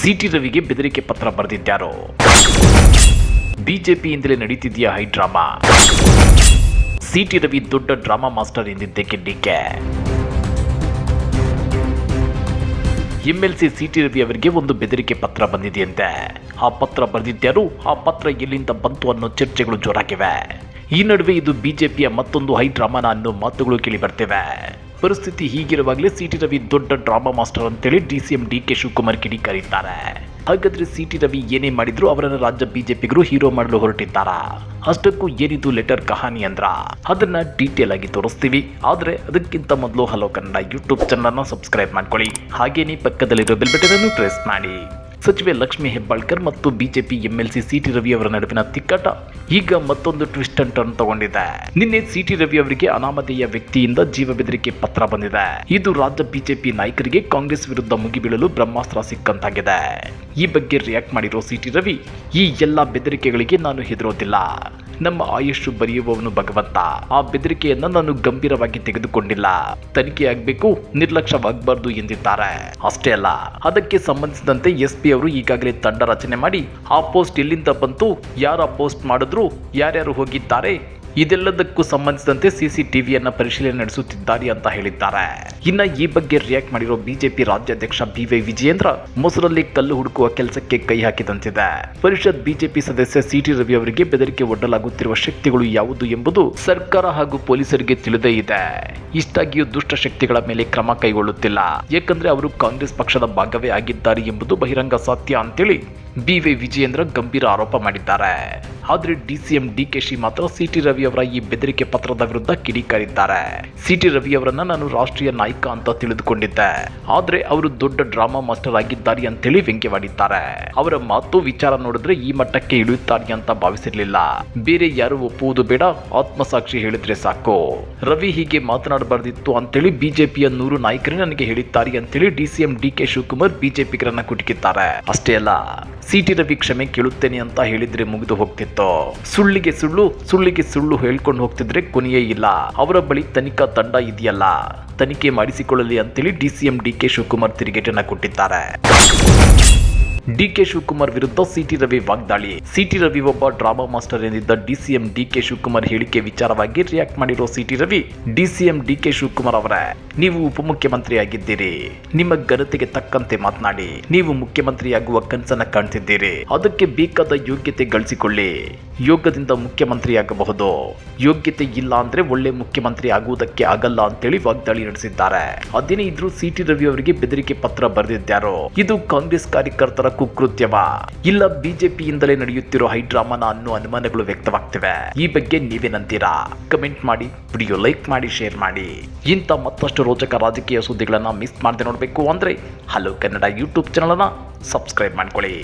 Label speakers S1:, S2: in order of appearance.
S1: City ರವಿಗೆ ಬೆದರಿಕೆ ಪತ್ರ ಬರೆದಿದ್ದಾರೋ ಬಿಜೆಪಿಯಿಂದಲೇ ನಡೀತಿದೆಯಾ ಹೈ ಡ್ರಾಮಾ? ಸಿಟಿ ರವಿ ದೊಡ್ಡ ಡ್ರಾಮಾ ಮಾಸ್ಟರ್ ಎಂದಿದ್ದಕ್ಕೆ ಡಿಕೆ? ಎಂಎಲ್ಸಿ ಸಿಟಿ ರವಿ ಅವರಿಗೆ ಒಂದು ಬೆದರಿಕೆ ಪತ್ರ ಬಂದಿದೆಯಂತೆ. ಆ ಪತ್ರ ಬರೆದಿದ್ದಾರು ಆ ಪತ್ರ ಎಲ್ಲಿಂದ ಬಂತು ಅನ್ನೋ ಚರ್ಚೆಗಳು ಜೋರಾಗಿವೆ. ಈ ನಡುವೆ ಇದು ಬಿಜೆಪಿಯ ಮತ್ತೊಂದು ಹೈ ಡ್ರಾಮಾನ ಅನ್ನೋ ಮಾತುಗಳು ಕೇಳಿ ಬರ್ತಿವೆ. ಪರಿಸ್ಥಿತಿ ಹೀಗಿರುವಾಗಲೇ ಸಿ ಟಿ ರವಿ ದೊಡ್ಡ ಡ್ರಾಮಾ ಮಾಸ್ಟರ್ ಅಂತೇಳಿ D C M D K Shivakumar ಕಿಡಿ ಕರೀತಾರೆ ಹಾಗಾದ್ರೆ ಸಿಟಿ ರವಿ ಏನೇ ಮಾಡಿದ್ರು ಅವರನ್ನು ರಾಜ್ಯ ಬಿಜೆಪಿಗರು ಹೀರೋ ಮಾಡಲು ಹೊರಟಿದ್ದಾರಾ? ಅಷ್ಟಕ್ಕೂ ಏನಿದು ಲೆಟರ್ ಕಹಾನಿ ಅಂದ್ರ? ಅದನ್ನ ಡೀಟೇಲ್ ಆಗಿ ತೋರಿಸ್ತೀವಿ. ಆದ್ರೆ ಅದಕ್ಕಿಂತ ಮೊದಲು ಹಲೋ ಕನ್ನಡ ಯೂಟ್ಯೂಬ್ ಚಾನಲ್ನ ಸಬ್ಸ್ಕ್ರೈಬ್ ಮಾಡ್ಕೊಳ್ಳಿ. ಹಾಗೇನೇ ಪಕ್ಕದಲ್ಲಿರೋ ಬೆಲ್ ಬಟನ್ ಅನ್ನು ಪ್ರೆಸ್ ಮಾಡಿ. ಸಚಿವೆ ಲಕ್ಷ್ಮಿ ಹೆಬ್ಬಾಳ್ಕರ್ ಮತ್ತು ಬಿಜೆಪಿ ಎಂಎಲ್ಸಿ ಸಿಟಿ ರವಿ ಅವರ ನಡುವಿನ ತಿಕ್ಕಾಟ. ಈಗ ಮತ್ತೊಂದು ಟ್ವಿಸ್ಟ್ ಅಂಡ್ ಟರ್ನ್ ತಗೊಂಡಿದೆ. ನಿನ್ನೆ ಸಿಟಿ ರವಿ ಅವರಿಗೆ ಅನಾಮಧೇಯ ವ್ಯಕ್ತಿಯಿಂದ ಜೀವ ಬೆದರಿಕೆ ಪತ್ರ ಬಂದಿದೆ. ಇದು ರಾಜ್ಯ ಬಿಜೆಪಿ ನಾಯಕರಿಗೆ ಕಾಂಗ್ರೆಸ್ ವಿರುದ್ಧ ಮುಗಿಬೀಳಲು ಬ್ರಹ್ಮಾಸ್ತ್ರ ಸಿಕ್ಕಂತಾಗಿದೆ. ಈ ಬಗ್ಗೆ ರಿಯಾಕ್ಟ್ ಮಾಡಿರೋ ಸಿಟಿ ರವಿ, ಈ ಎಲ್ಲ ಬೆದರಿಕೆಗಳಿಗೆ ನಾನು ಹೆದರೋದಿಲ್ಲ. ನಮ್ಮ ಆಯುಷ್ಯು ಬರೆಯುವವನು ಭಗವಂತ. ಆ ಬೆದರಿಕೆಯನ್ನ ನಾನು ಗಂಭೀರವಾಗಿ ತೆಗೆದುಕೊಂಡಿಲ್ಲ. ತನಿಖೆ ಆಗಬೇಕು ನಿರ್ಲಕ್ಷ್ಯವಾಗಬಾರ್ದು ಎಂದಿದ್ದಾರೆ. ಅಷ್ಟೇ ಅಲ್ಲ, ಅದಕ್ಕೆ ಸಂಬಂಧಿಸಿದಂತೆ ಎಸ್ ಪಿ ಅವರು ಈಗಾಗಲೇ ತಂಡ ರಚನೆ ಮಾಡಿ, ಆ ಪೋಸ್ಟ್ ಎಲ್ಲಿಂದ ಬಂತು, ಯಾರ ಪೋಸ್ಟ್ ಮಾಡಿದ್ರು, ಯಾರ್ಯಾರು ಹೋಗಿದ್ದಾರೆ ಇದೆಲ್ಲದಕ್ಕೂ ಸಂಬಂಧಿಸಿದಂತೆ ಸಿಸಿ ಟಿವಿಯನ್ನ ಪರಿಶೀಲನೆ ನಡೆಸುತ್ತಿದ್ದಾರೆ ಅಂತ ಹೇಳಿದ್ದಾರೆ. ಇನ್ನ ಈ ಬಗ್ಗೆ ರಿಯಾಕ್ಟ್ ಮಾಡಿರೋ ಬಿಜೆಪಿ ರಾಜ್ಯಾಧ್ಯಕ್ಷ ಬಿ ವೈ ವಿಜಯೇಂದ್ರ ಮೊಸರಲ್ಲಿ ಕಲ್ಲು ಹುಡುಕುವ ಕೆಲಸಕ್ಕೆ ಕೈ ಹಾಕಿದಂತಿದೆ. ಪರಿಷತ್ ಬಿಜೆಪಿ ಸದಸ್ಯ ಸಿಟಿ ರವಿ ಅವರಿಗೆ ಬೆದರಿಕೆ ಒಡ್ಡಲಾಗುತ್ತಿರುವ ಶಕ್ತಿಗಳು ಯಾವುದು ಎಂಬುದು ಸರ್ಕಾರ ಹಾಗೂ ಪೊಲೀಸರಿಗೆ ತಿಳಿದೇ ಇದೆ. ಇಷ್ಟಾಗಿಯೂ ದುಷ್ಟ ಶಕ್ತಿಗಳ ಮೇಲೆ ಕ್ರಮ ಕೈಗೊಳ್ಳುತ್ತಿಲ್ಲ. ಯಾಕಂದ್ರೆ ಅವರು ಕಾಂಗ್ರೆಸ್ ಪಕ್ಷದ ಭಾಗವೇ ಆಗಿದ್ದಾರೆ ಎಂಬುದು ಬಹಿರಂಗ ಸತ್ಯ ಅಂತೇಳಿ ಬಿ ವೈ ವಿಜಯೇಂದ್ರ ಗಂಭೀರ ಆರೋಪ ಮಾಡಿದ್ದಾರೆ. ಆದ್ರೆ ಡಿಸಿಎಂ ಡಿಕೆಶಿ ಮಾತ್ರ ಸಿಟಿ ರವಿ ಅವರ ಈ ಬೆದರಿಕೆ ಪತ್ರದ ವಿರುದ್ಧ ಕಿಡಿಕಾರಿದ್ದಾರೆ. ಸಿಟಿ ರವಿ ಅವರನ್ನ ನಾನು ರಾಷ್ಟ್ರೀಯ ನಾಯಕ ಅಂತ ತಿಳಿದುಕೊಂಡಿದ್ದೆ. ಆದ್ರೆ ಅವರು ದೊಡ್ಡ ಡ್ರಾಮಾ ಮಾಸ್ಟರ್ ಆಗಿದ್ದಾರೆ ಅಂತೇಳಿ ವ್ಯಂಗ್ಯವಾಡಿದ್ದಾರೆ. ಅವರ ಮಾತು ವಿಚಾರ ನೋಡಿದ್ರೆ ಈ ಮಟ್ಟಕ್ಕೆ ಇಳಿಯುತ್ತಾರೆ ಅಂತ ಭಾವಿಸಿರ್ಲಿಲ್ಲ. ಬೇರೆ ಯಾರು ಒಪ್ಪುವುದು ಬೇಡ, ಆತ್ಮಸಾಕ್ಷಿ ಹೇಳಿದ್ರೆ ಸಾಕು. ರವಿ ಹೀಗೆ ಮಾತನಾಡಬಾರ್ದಿತ್ತು ಅಂತೇಳಿ ಬಿಜೆಪಿಯ ನೂರು ನಾಯಕರೇ ನನಗೆ ಹೇಳಿದ್ದಾರೆ ಅಂತೇಳಿ ಡಿಸಿಎಂ ಡಿ ಕೆ ಶಿವಕುಮಾರ್ ಬಿಜೆಪಿಗರನ್ನ ಕುಟುಕಿದ್ದಾರೆ. ಅಷ್ಟೇ ಅಲ್ಲ ಸಿಟಿ ರವಿ ಕ್ಷಮೆ ಕೇಳುತ್ತೇನೆ ಅಂತ ಹೇಳಿದ್ರೆ ಮುಗಿದು ಹೋಗ್ತಿತ್ತು? ಸುಳ್ಳಿಗೆ ಸುಳ್ಳು ಸುಳ್ಳಿಗೆ ಸುಳ್ಳು ಹೇಳ್ಕೊಂಡು ಹೋಗ್ತಿದ್ರೆ ಕೊನೆಯೇ ಇಲ್ಲ. ಅವರ ಬಳಿ ತನಿಖಾ ತಂಡ ಇದೆಯಲ್ಲ? ತನಿಖೆ ಮಾಡಿಸಿಕೊಳ್ಳಲಿ ಅಂತೇಳಿ ಡಿಸಿಎಂ ಡಿ ಕೆ ಶಿವಕುಮಾರ್ ತಿರುಗೇಟನ್ನ ಕೊಟ್ಟಿದ್ದಾರೆ. ಡಿ ಕೆ ಶಿವಕುಮಾರ್ ವಿರುದ್ಧ ಸಿಟಿ ರವಿ ವಾಗ್ದಾಳಿ. ಸಿಟಿ ರವಿ ಒಬ್ಬ ಡ್ರಾಮಾ ಮಾಸ್ಟರ್ ಎಂದಿದ್ದ ಡಿಸಿಎಂ ಡಿಕೆ ಶಿವಕುಮಾರ್ ಹೇಳಿಕೆ ವಿಚಾರವಾಗಿ ರಿಯಾಕ್ಟ್ ಮಾಡಿರೋ CT Ravi DCM DK Shivakumar ಅವರೇ. ನೀವು ಉಪಮುಖ್ಯಮಂತ್ರಿಯಾಗಿದ್ದೀರಿ. ನಿಮ್ಮ ಘನತೆಗೆ ತಕ್ಕಂತೆ ಮಾತನಾಡಿ. ನೀವು ಮುಖ್ಯಮಂತ್ರಿಯಾಗುವ ಕನಸನ್ನ ಕಾಣ್ತಿದ್ದೀರಿ. ಅದಕ್ಕೆ ಬೇಕಾದ ಯೋಗ್ಯತೆ ಗಳಿಸಿಕೊಳ್ಳಿ. ಯೋಗದಿಂದ ಮುಖ್ಯಮಂತ್ರಿ ಆಗಬಹುದು ಯೋಗ್ಯತೆ ಇಲ್ಲ ಅಂದ್ರೆ ಒಳ್ಳೆ ಮುಖ್ಯಮಂತ್ರಿ ಆಗುವುದಕ್ಕೆ ಆಗಲ್ಲ ಅಂತೇಳಿ ವಾಗ್ದಾಳಿ ನಡೆಸಿದ್ದಾರೆ. ಅದೇನೇ ಇದ್ರೂ ಸಿಟಿ ರವಿ ಅವರಿಗೆ ಬೆದರಿಕೆ ಪತ್ರ ಬರೆದಿದ್ದಾರೋ ಇದು ಕಾಂಗ್ರೆಸ್ ಕಾರ್ಯಕರ್ತರ ಕುಕೃತ್ಯವ? ಇಲ್ಲ, ಬಿಜೆಪಿಯಿಂದಲೇ ನಡೆಯುತ್ತಿರೋ ಹೈಡ್ರಾಮಾನ ಅನ್ನೋ ಅನುಮಾನಗಳು ವ್ಯಕ್ತವಾಗ್ತಿವೆ. ಈ ಬಗ್ಗೆ ನೀವೇನಂತೀರಾ ಕಮೆಂಟ್ ಮಾಡಿ, ವಿಡಿಯೋ ಲೈಕ್ ಮಾಡಿ, ಶೇರ್ ಮಾಡಿ. ಇಂಥ ಮತ್ತಷ್ಟು ರೋಚಕ ರಾಜಕೀಯ ಸುದ್ದಿಗಳನ್ನ ಮಿಸ್ ಮಾಡದೆ ನೋಡಬೇಕು ಅಂದ್ರೆ ಹಲೋ ಕನ್ನಡ ಯೂಟ್ಯೂಬ್ ಚಾನಲನ್ನು ಸಬ್ಸ್ಕ್ರೈಬ್ ಮಾಡ್ಕೊಳ್ಳಿ.